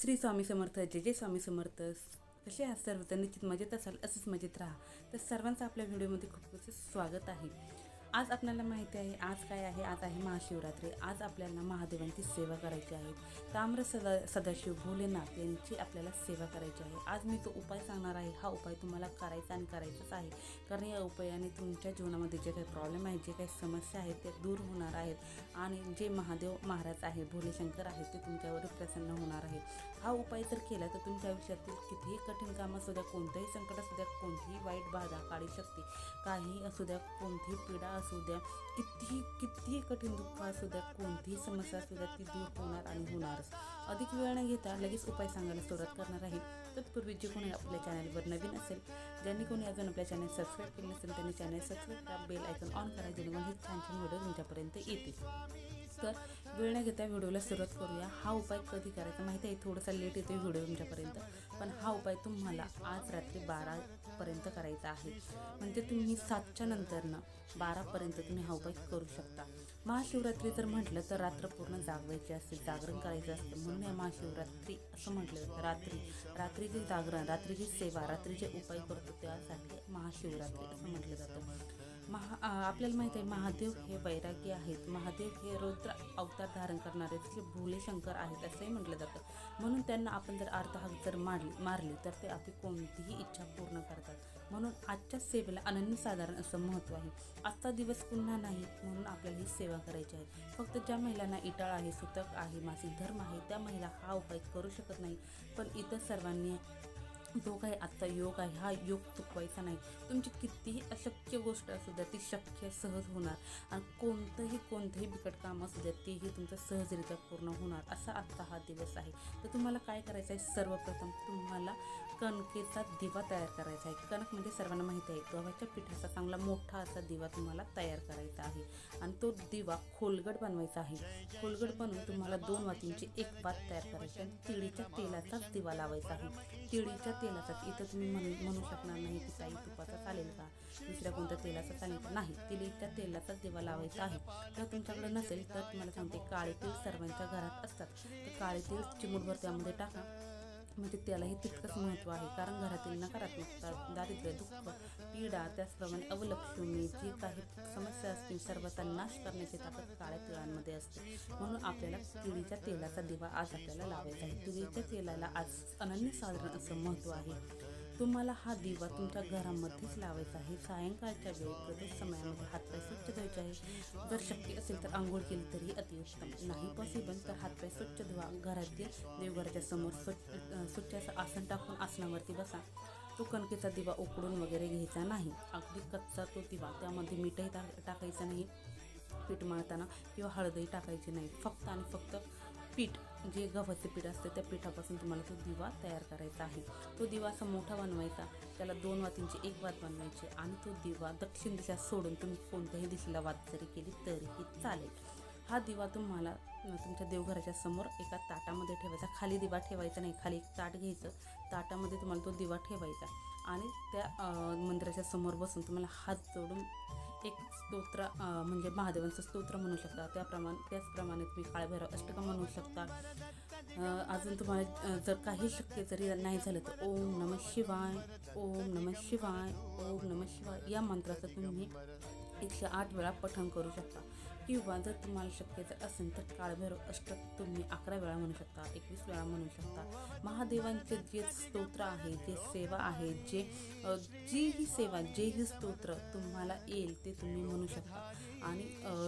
श्री स्वामी समर्थ जे जे स्वामी समर्थ. कसे आहात सर्व? निश्चित मजेत असाल असंच मजेत राहा. तर सर्वांचं आपल्या व्हिडिओमध्ये खूप खूप स्वागत आहे. आज आपल्याला माहिती आहे आज काय आहे? आज आहे महाशिवरात्री. आज आपल्याला महादेवांची सेवा करायची आहे. ताम्र सदा सदाशिव भोलेनाथ यांची आपल्याला सेवा करायची आहे. आज मी तो उपाय सांगणार आहे. हा उपाय तुम्हाला करायचा आणि करायचाच आहे. कारण या उपायाने तुमच्या जीवनामध्ये जे काही प्रॉब्लेम आहेत जे काही समस्या आहेत ते दूर होणार आहेत. आणि जे महादेव महाराज आहे भोलेशंकर आहेत ते तुमच्यावर प्रसन्न होणार आहेत. हा उपाय जर केला तर तुमच्या आयुष्यातील कितीही कठीण काम असू द्या कोणतंही संकट असू द्या कोणतीही वाईट बाधा काढू शकते. काही असू द्या कोणतीही पीडा असू द्या कितीही कितीही कठीण दुःख असू द्या कोणतीही समस्या असू द्या ती दूर होणार आणि होणारच. अधिक वेळ न घेता लगेच उपाय सांगायला सुरुवात करणार आहे. तत्पूर्वी जे कोणी आपल्या चॅनलवर नवीन असेल ज्यांनी कोणी अजून आपल्या चॅनल सबस्क्राईब केले नसेल त्यांनी चॅनल सबस्क्राईब करा बेल आयकॉन ऑन करा जेणेकरून हे छान छान व्हिडिओ तुमच्यापर्यंत येतील. तर वेळ न घेता व्हिडिओला सुरुवात करूया. हा उपाय कधी करायचा माहिती आहे? थोडासा लेट येतो व्हिडिओ तुमच्यापर्यंत. पण हा उपाय तुम्हाला आज रात्री बारापर्यंत करायचा आहे. म्हणजे तुम्ही सातच्या नंतरनं बारापर्यंत तुम्ही हा उपाय करू शकता. महाशिवरात्री जर म्हटलं तर रात्र पूर्ण जागवायची असते जागरण करायचं असतं. म्हणून या महाशिवरात्री असं म्हटलं जातं. रात्री रात्रीचे जागरण रात्रीची सेवा रात्रीचे उपाय करतो त्यासाठी महाशिवरात्री असं म्हटलं जातं. महा आपल्याला माहिती आहे महादेव हे वैरागी आहेत. महादेव हे रुद्र अवतार धारण करणारे जे भोले शंकर आहेत असंही म्हटलं जातं. म्हणून त्यांना आपण जर अर्धहाक जर मारली मारली तर ते आपली कोणतीही इच्छा पूर्ण करतात. म्हणून आजच्या सेवेला अनन्यसाधारण असं महत्त्व आहे. आजचा दिवस पुन्हा नाही म्हणून आपल्याला ही सेवा करायची आहे. फक्त ज्या महिलांना इटाळ आहे सुतक आहे मासिक धर्म आहे त्या महिला हा उपाय करू शकत नाही. पण इतर सर्वांनी जो काय आत्ता योग आहे. हा योग चुकवायचा नाही. तुमची कितीही अशक्य गोष्ट असू द्या ती शक्य सहज होणार. आणि कोणतंही कोणतंही बिकट काम असू द्या तेही तुमचं सहजरित्या पूर्ण होणार असा आत्ता हा दिवस आहे. तर तुम्हाला काय करायचं आहे सर्वप्रथम तुम्हाला कणकेचा दिवा तयार करायचा आहे. कणक म्हणजे सर्वांना माहिती आहे गव्हाच्या पिठाचा चांगला मोठा असा दिवा तुम्हाला तयार करायचा आहे. आणि तो दिवा खोलगट बनवायचा आहे. खोलगट बनवून तुम्हाला दोन वातींची एक पात तयार करायची आणि तिळीच्या तेलाचाच दिवा लावायचा आहे. तिळीच्या तेलाचा इथं तुम्ही म्हणू म्हणू शकणार नाही की ताई तुपाचा चालेल का? दुसऱ्या कोणत्या तेलाचा चालेल का? नाही तिळीच्या तेलाचाच दिवा लावायचा आहे. जर तुमच्याकडे नसेल तर तुम्हाला सांगते काळे तेल सर्वांच्या घरात असतात. तर काळे तेल चिमूटभर त्यामध्ये टाका. म्हणजे त्यालाही तितकंच महत्त्व आहे. कारण घरातील नकारात्मकता दारिद्र्य दुःख पीडा त्याचप्रमाणे अवलक्षणी जी काही समस्या असतील सर्वाचा नाश करण्याची ताकद काळ्या तिळांमध्ये असते. म्हणून आपल्याला तिळीच्या तेलाचा दिवा आज आपल्याला लावायचा आहे. तिळीच्या तेलाला आज अनन्यसाधारण असं महत्त्व आहे. तुम्हाला हा दिवा तुमच्या घरामध्येच लावायचा आहे. सायंकाळच्या वेळी प्रत्येक समयामध्ये हातपाय स्वच्छ धुवायचे आहे. जर शक्य असेल तर आंघोळ केली तरी अतिउत्तम. नाही पॉसिबल तर हातपाय स्वच्छ धुवा. घरातील देवघराच्या समोर स्वच्छ अं, स्वच्छ असं आसन टाकून आसनावरती बसा. तो कणकेचा दिवा उकडून वगैरे घ्यायचा नाही. अगदी कच्चा तो दिवा. त्यामध्ये मीठही टा टाकायचं नाही. पीठ मळताना किंवा हळदही टाकायची नाही. फक्त आणि फक्त पीठ जे गव्हाचे पीठ असते त्या पिठापासून तुम्हाला तो दिवा तयार करायचा आहे. तो दिवा असा मोठा बनवायचा त्याला दोन वातींची एक वात बनवायची आणि तो दिवा दक्षिण दिशा सोडून तुम्ही कोणत्याही दिशेला वात जरी केली तरीही चालेल. हा दिवा तुम्हाला तुमच्या देवघराच्या समोर एका ताटामध्ये ठेवायचा. खाली दिवा ठेवायचा नाही खाली एक ताट घ्यायचं. ताटामध्ये तुम्हाला तो दिवा ठेवायचा आणि त्या मंदिराच्या समोर बसून तुम्हाला हात जोडून एक स्तोत्र म्हणजे महादेवांचं स्तोत्र म्हणू शकता. त्याप्रमाणे त्याचप्रमाणे तुम्ही काळभैरव अष्टकं म्हणू शकता. अजून तुम्हाला जर काही शक्य जरी नाही झालं तर ओम नम शिवाय ओम नम शिवाय ओम नम शिवाय या मंत्राचा तुम्ही एकशे आठ वेळा पठण करू शकता. किंवा जर तुम्हाला शक्य जर असेल तर काळभैरव अष्टक तुम्ही अकरा वेळा म्हणू शकता एकवीस वेळा म्हणू शकता. महादेवांचे जे स्तोत्र आहे जे सेवा आहे जे जी ही सेवा जे ही स्तोत्र तुम्हाला येईल ते तुम्ही म्हणू शकता. आणि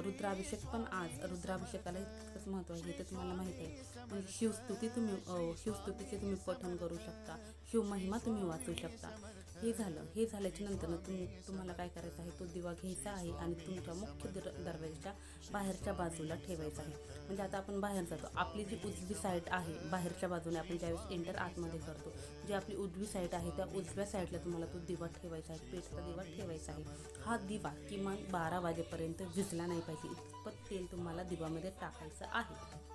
रुद्राभिषेक पण आज रुद्राभिषेकाला इतकंच महत्त्व आहे तर तुम्हाला माहिती आहे. म्हणजे शिवस्तुती तुम्ही शिवस्तुतीचे तुम्ही पठण करू शकता शिवमहिमा तुम्ही वाचू शकता. हे झालं हे झाल्याच्यानंतर तुम्ही तुम्हाला काय करायचं आहे? तो दिवा घ्यायचा आहे आणि तुमच्या मुख्य दर दरवाजाच्या बाहेरच्या बाजूला ठेवायचा आहे. म्हणजे आता आपण बाहेर जातो. आपली जी उजवी साईड आहे बाहेरच्या बाजूने आपण ज्यावेळेस एंटर आतमध्ये करतो जी आपली उजवी साईड आहे त्या उजव्या साईडला तुम्हाला तो दिवा ठेवायचा आहे पेटचा दिवा ठेवायचा आहे. हा दिवा किमान बारा वाजेपर्यंत विजला नाही पाहिजे. इतपत तेल तुम्हाला दिवामध्ये टाकायचं आहे.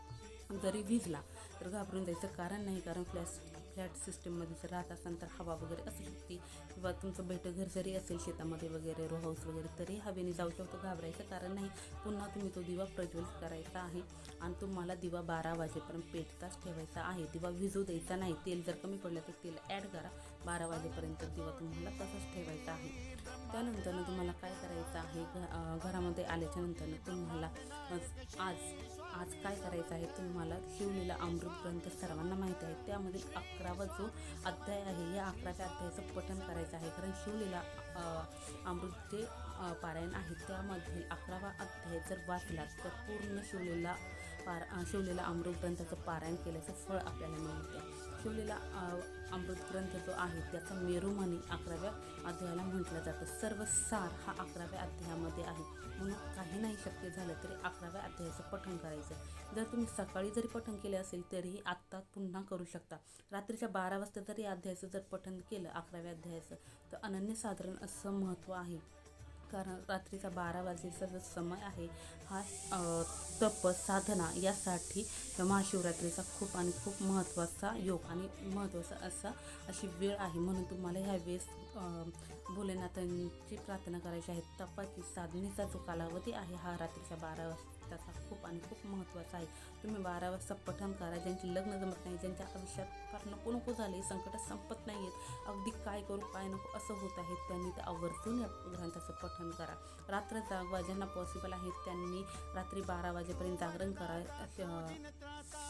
जरी विजला तर घाबरून जायचं कारण नाही कारण फ्लॅश फ्लॅट सिस्टीममध्ये जर राहत असाल तर हवा वगैरे असू शकते. किंवा तुमचं बैठक घर जरी असेल शेतामध्ये वगैरे रो हाऊस वगैरे तरी हवेने जाऊ शकतो घाबरायचं कारण नाही. पुन्हा तुम्ही तो दिवा प्रज्वलित करायचा आहे आणि तुम्हाला दिवा बारा वाजेपर्यंत पेटताच ठेवायचा आहे. दिवा विजू द्यायचा नाही. तेल जर कमी पडलं तर तेल ॲड करा. बारा वाजेपर्यंत दिवा तुम्हाला तसंच ठेवायचा आहे. त्यानंतर तुम्हाला काय करायचं आहे? घ घरामध्ये आल्याच्यानंतर तुम्हाला आज आज काय करायचं आहे तुम्हाला? शिवलेला अमृत ग्रंथ सर्वांना माहिती आहे. त्यामधील अकरावा जो अध्याय आहे या अकराव्या अध्यायाचं पठन करायचं आहे. कारण शिवलेला अमृत जे पारायण आहे त्यामधील अकरावा अध्याय जर वाचला तर पूर्ण शिवलेला पार शिवलेला अमृत ग्रंथाचं पारायण केल्याचं फळ आपल्याला मिळतं. शिवलेला अमृत ग्रंथ जो आहे त्याचा मेरुमणी अकराव्या अध्यायाला म्हटलं जातं. सर्व सार हा अकराव्या अध्यायामध्ये आहे. म्हणून काही नाही शक्य झालं तरी अकराव्या अध्यायाचं पठण करायचं जर तुम्ही सकाळी जरी पठण केले असेल तरीही आत्ता पुन्हा करू शकता. रात्रीच्या बारा वाजता जरी अध्यायाचं जर पठण केलं अकराव्या अध्यायाचं तर अनन्यसाधारण असं महत्त्व आहे. कारण रात्रीचा बारा वाजेचा जो समय आहे हा तप साधना यासाठी महाशिवरात्रीचा खूप आणि खूप महत्त्वाचा योग आणि महत्त्वाचा असा अशी वेळ आहे. म्हणून तुम्हाला ह्या वेळेस भोलेनाथांची प्रार्थना करायची आहे. तपाची साधनेचा जो कालावधी आहे हा रात्रीच्या बारा वाजता त्याचा खूप आणि खूप महत्त्वाचा आहे. तुम्ही बारा वाजता पठण करा ज्यांची लग्न जमत नाही ज्यांच्या आयुष्यात फार नको नको झाले संकट संपत नाही आहेत अगदी काय करू काय नको असं होत आहे त्यांनी ते आवर्जून या ग्रंथाचं पठण करा. रात्र जागवा ज्यांना पॉसिबल आहे त्यांनी रात्री बारा वाजेपर्यंत जागरण करा.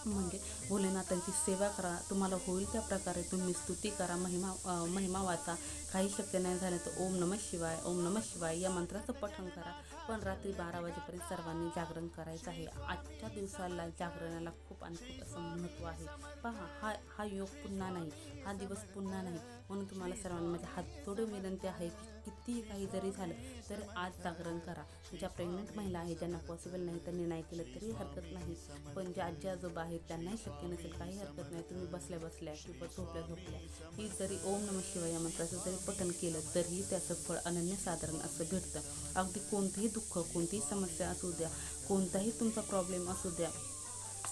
म्हणजे भोलेनाथांची सेवा करा तुम्हाला होईल त्या प्रकारे तुम्ही स्तुती करा महिमा महिमा वाचा. काही शक्य नाही झालं तर ओम नमः शिवाय ओम नमः शिवाय या मंत्राचं पठण करा. पण रात्री बारा वाजेपर्यंत सर्वांनी जागरण करायचं आहे. आजच्या दिवसाला जागरणाला खूप आणि खूप असं महत्त्व आहे. पहा हा हा योग पुन्हा नाही. हा दिवस पुन्हा नाही. म्हणून तुम्हाला सर्वांना हात थोडं विनंती आहे की कितीही काही जरी झालं तर आज जागरण करा. ज्या प्रेग्नंट महिला आहेत ज्यांना पॉसिबल नाही त्यांनी नाही केलं तरी हरकत नाही. पण ज्या आजी आजोबा आहेत त्यांनाही शक्य नसेल काही हरकत नाही. तुम्ही बसल्या बसल्या किंवा झोपल्या झोपल्या ही जरी ओम नम शिवाय या मंत्राचं जरी पठन केलं तरीही त्याचं फळ अनन्यसाधारण असं भेटतं अगदी कोणतीही दुःख कोणतीही समस्या असू द्या कोणताही तुमचा प्रॉब्लेम असू द्या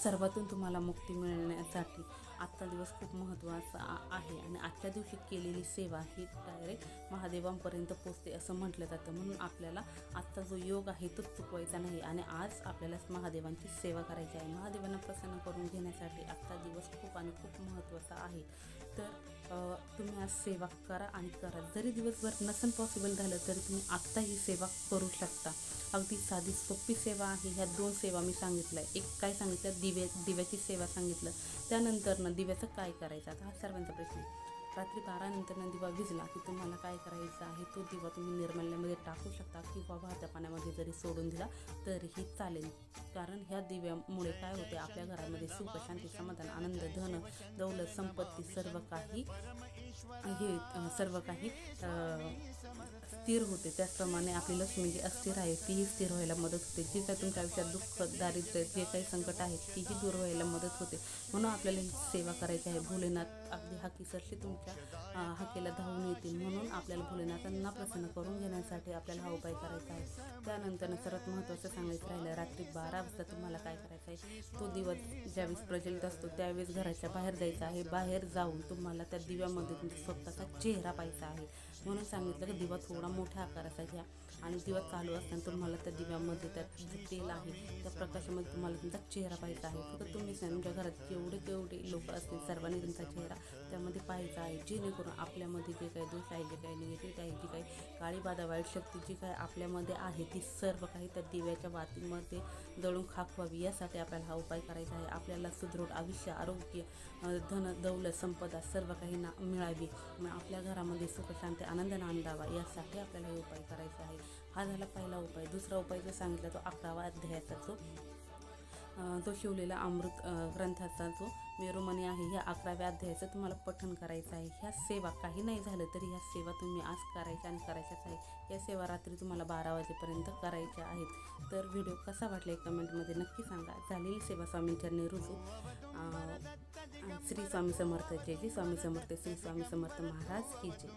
सर्वातून तुम्हाला मुक्ती मिळण्यासाठी आजचा दिवस खूप महत्त्वाचा आहे. आणि आजच्या दिवशी केलेली सेवा ही डायरेक्ट महादेवांपर्यंत पोचते असं म्हटलं जातं. म्हणून आपल्याला आजचा जो योग आहे तो चुकवायचा नाही. आणि आज आपल्याला महादेवांची सेवा करायची आहे. महादेवांना प्रसन्न करून घेण्यासाठी आजचा दिवस खूप आणि खूप महत्त्वाचा आहे. तर तुम्ही आज सेवा करा आणि करा. जरी दिवसभर नसेल पॉसिबल झालं तरी तुम्ही आत्ता ही सेवा करू शकता. अगदी साधी सोपी सेवा आहे. ह्या दोन सेवा मी सांगितल्या. एक काय सांगितलं? दिवे दिव्याची सेवा सांगितलं. त्यानंतर मग दिव्याचं काय करायचं? आता हा सर्वांचा प्रश्न आहे. रात्री बारानंतरनं दिवा विजला की तुम्हाला काय करायचं आहे? तो दिवा तुम्ही निर्मल्यामध्ये टाकू शकता किंवा वाहत्या पाण्यामध्ये जरी सोडून दिला तरीही चालेल. कारण ह्या दिव्यामुळे काय होते आपल्या घरामध्ये सुख शांती समाधान आनंद धन दौलत संपत्ती सर्व काही हे सर्व काही स्थिर होते. त्याचप्रमाणे आपली लक्ष्मी जी अस्थिर आहे तीही स्थिर व्हायला मदत होते. जी काही तुमच्या आयुष्यात दुःख दारिद्र्य जे काही संकट आहे तीही दूर व्हायला मदत होते. म्हणून आपल्याला ही सेवा करायची आहे. भोलेनाथ अगदी हाकी सरशी तुमच्या हाकेला धावून येतील म्हणून आपल्याला भोलेनाथांना प्रसन्न करून घेण्यासाठी आपल्याला हा उपाय करायचा आहे. त्यानंतर सर्वात महत्त्वाचं सांगायचं राहिलं रात्री बारा वाजता तुम्हाला काय करायचं आहे? तो दिवस ज्यावेळेस प्रज्वलित असतो त्यावेळेस घराच्या बाहेर जायचं आहे. बाहेर जाऊन तुम्हाला त्या दिव्यामध्ये तुमचा स्वतःचा चेहरा पाहायचा आहे. म्हणून सांगितलं की दिवा थोडा मोठ्या आकाराचा घ्या आणि दिवा चालू असताना तुम्हाला त्या दिव्यामध्ये त्यात जे तेल आहे त्या प्रकाशामध्ये तुम्हाला तुमचा चेहरा पाहायचा आहे. फक्त तुम्हीच नाही तुमच्या घरात जेवढे केवढे लोक असतील सर्वांनी तुमचा चेहरा त्यामध्ये पाहायचं आहे जेणेकरून आपल्यामध्ये जे काही दोष आहे जे काही निगेटिव्ह आहे जी काही काळी बाधा वाईट शक्ती जी काही आपल्यामध्ये आहे ती सर्व काही त्या दिव्याच्या बातीमध्ये दळून खाक व्हावी यासाठी आपल्याला हा उपाय करायचा आहे. आपल्याला सुदृढ आयुष्य आरोग्य धन दौलत संपदा सर्व काही ना मिळावी. मग आपल्या घरामध्ये सुखशांती आनंद नांदावा यासाठी आपल्याला हे उपाय करायचा आहे. हा झाला पहिला उपाय. दुसरा उपाय जो सांगितला तो अकरावा अध्यायाचा जो तो शिवलेला अमृत ग्रंथाचा जो मेरुमणी आहे ह्या अकराव्या अध्यायाचं तुम्हाला पठन करायचं आहे. ह्या सेवा काही नाही झालं तरी ह्या सेवा तुम्ही आज करायच्या आणि करायच्याच आहे. या सेवा रात्री तुम्हाला बारा वाजेपर्यंत करायच्या आहेत. तर व्हिडिओ कसा वाटला आहे कमेंटमध्ये नक्की सांगा. झालेली सेवा स्वामींच्या रुजू श्री स्वामी समर्थ जय जय स्वामी समर्थ श्री स्वामी समर्थ महाराज की जय.